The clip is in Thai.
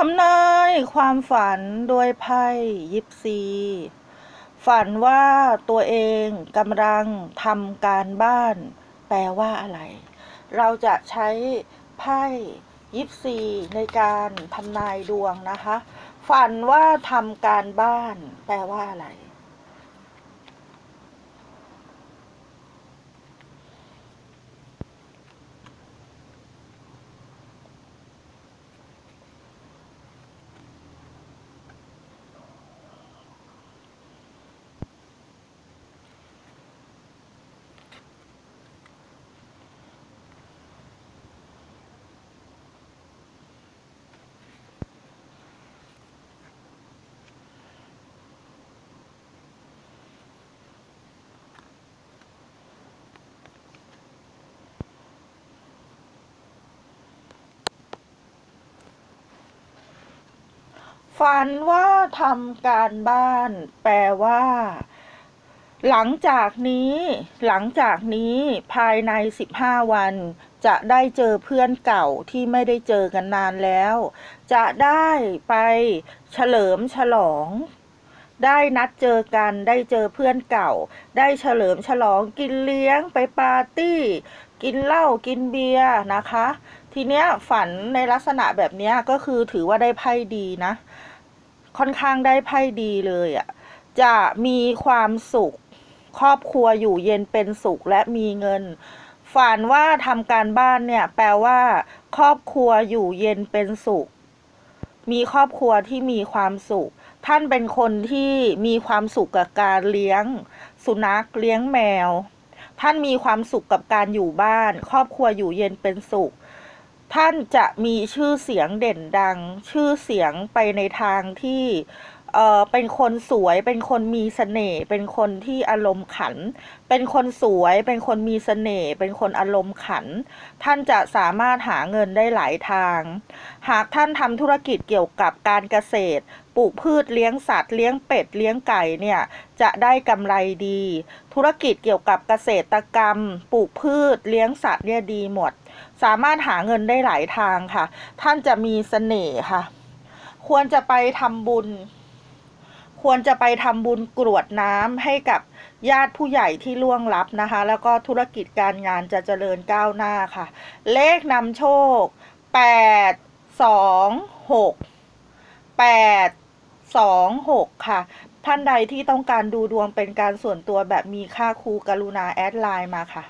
ทำนายความฝันโดยไพ่ยิปซี ฝันว่าตัวเองกำลังทำการบ้าน แปลว่าอะไร เราจะใช้ไพ่ยิปซีในการทำนายดวงนะคะ ฝันว่าทำการบ้าน แปลว่าอะไร ฝันว่าทำการบ้าน แปลว่า หลังจากนี้ หลังจากนี้ภายใน 15 วัน จะได้เจอเพื่อนเก่าที่ไม่ได้เจอกันนานแล้ว จะได้ไปเฉลิมฉลอง ได้นัดเจอกันได้เจอเพื่อนเก่า ได้เฉลิมฉลองกินเลี้ยงไปปาร์ตี้ กินเหล้ากินเบียร์นะคะ ทีเนี้ยฝันในลักษณะแบบเนี้ยก็คือถือว่าได้ไพ่ดีนะ ค่อนข้างได้ไพ่ดีเลยอะ่ะจะมีความสุข ครอบครัวอยู่เย็นเป็นสุขและมีเงิน ฝันว่าทำการบ้านเนี่ย แปลว่า ครอบครัวอยู่เย็นเป็นสุข มีครอบครัวที่มีความสุข ท่านเป็นคนที่มีความสุขกับการเลี้ยง สุนัขเลี้ยงแมว ท่านมีความสุขกับการอยู่บ้าน ครอบครัวอยู่เย็นเป็นสุข ท่านจะมีชื่อเสียงเด่นดัง ชื่อเสียงไปในทางที่เออเป็นคนสวยเป็นคนมีเสน่ห์เป็นคนที่อารมณ์ขัน เป็นคนสวยเป็นคนมีเสน่ห์เป็นคนอารมณ์ขัน ท่านจะสามารถหาเงินได้หลายทาง หากท่านทำธุรกิจเกี่ยวกับการเกษตรปลูกพืชเลี้ยงสัตว์เลี้ยงเป็ดเลี้ยงไก่เนี่ยจะได้กำไรดี ธุรกิจเกี่ยวกับเกษตรกรรม ปลูกพืชเลี้ยงสัตว์เนี่ยดีหมด สามารถหาเงินได้หลายทางค่ะ ท่านจะมีเสน่ห์ค่ะ ควรจะไปทำบุญ ควรจะไปทำบุญกรวดน้ำให้กับญาติผู้ใหญ่ที่ล่วงลับนะคะ แล้วก็ธุรกิจการงานจะเจริญก้าวหน้าค่ะ เลขนำโชคแปดสองหกแปดสองหกค่ะท่านใดที่ต้องการดูดวงเป็นการส่วนตัวแบบมีค่าครูกรุณาแอดไลน์มาค่ะ